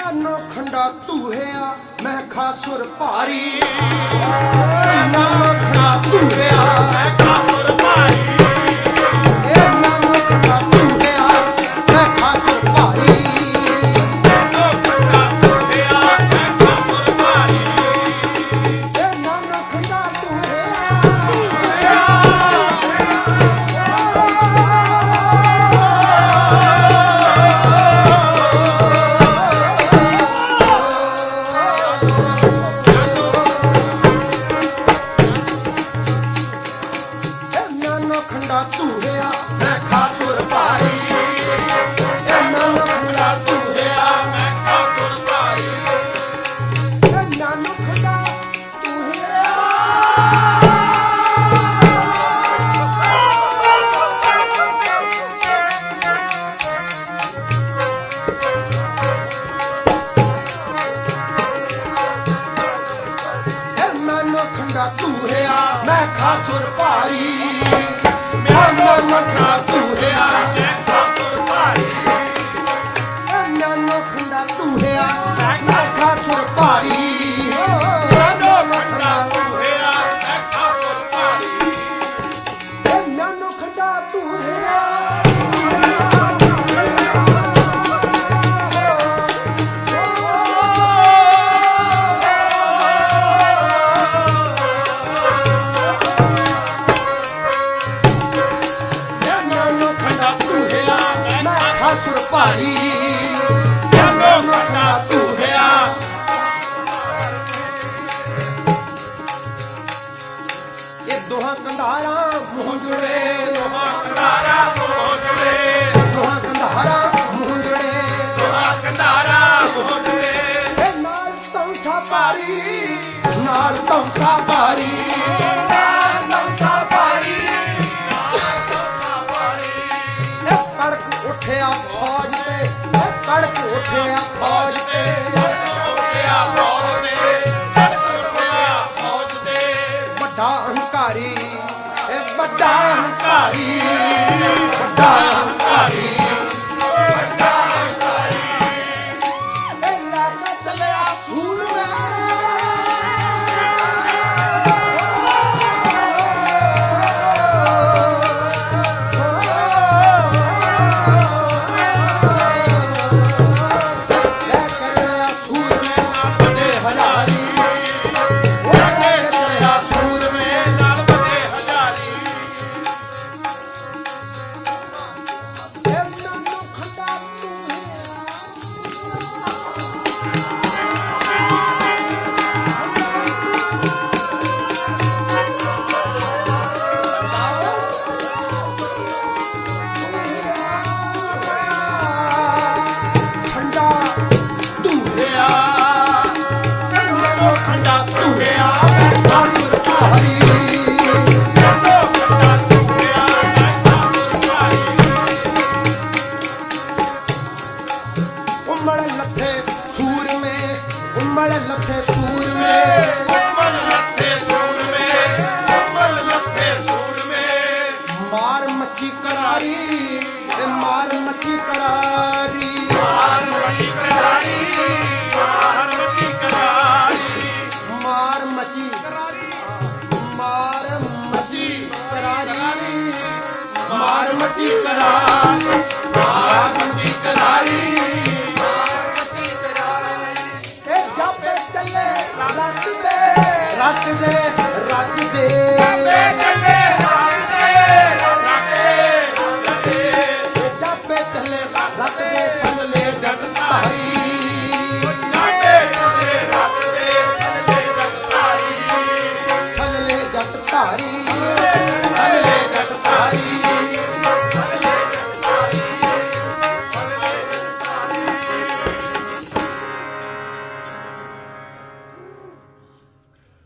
ਚੜਿਆ ਨਾ ਖੰਡਾ ਧੂਹਿਆ ਮੈਂ ਖਾਸੁਰ ਭਾਰੀ। ਨਾ ਖੰਡਾ ਮੈਂ ਖਾਸੁਰ ਧੂੜਿਆ ਮੈਂ ਖਾਤੁਰ ਭਾਈ। ਮੈਂ ਖਾਤੁਰ body. safari, Nartam safari, Nartam safari, Nartam safari. ਨੇ ਕੜਕ ਉੱਠਿਆ ਫੌਜ ਤੇ, ਨੇ ਕੜਕ ਉੱਠਿਆ ਫੌਜ ਤੇ, ਵੱਡਾ ਹੰਕਾਰੀ, ਇਹ ਵੱਡਾ ਹੰਕਾਰੀ, ਵੱਡਾ ਹੰਕਾਰੀ। Oh. ਮਾਰ ਮੱਕੀ ਕਰਾਰੀ ਮਾਰ ਮੱਕੀ ਕਰਾਰੀ ஈஸ்வரா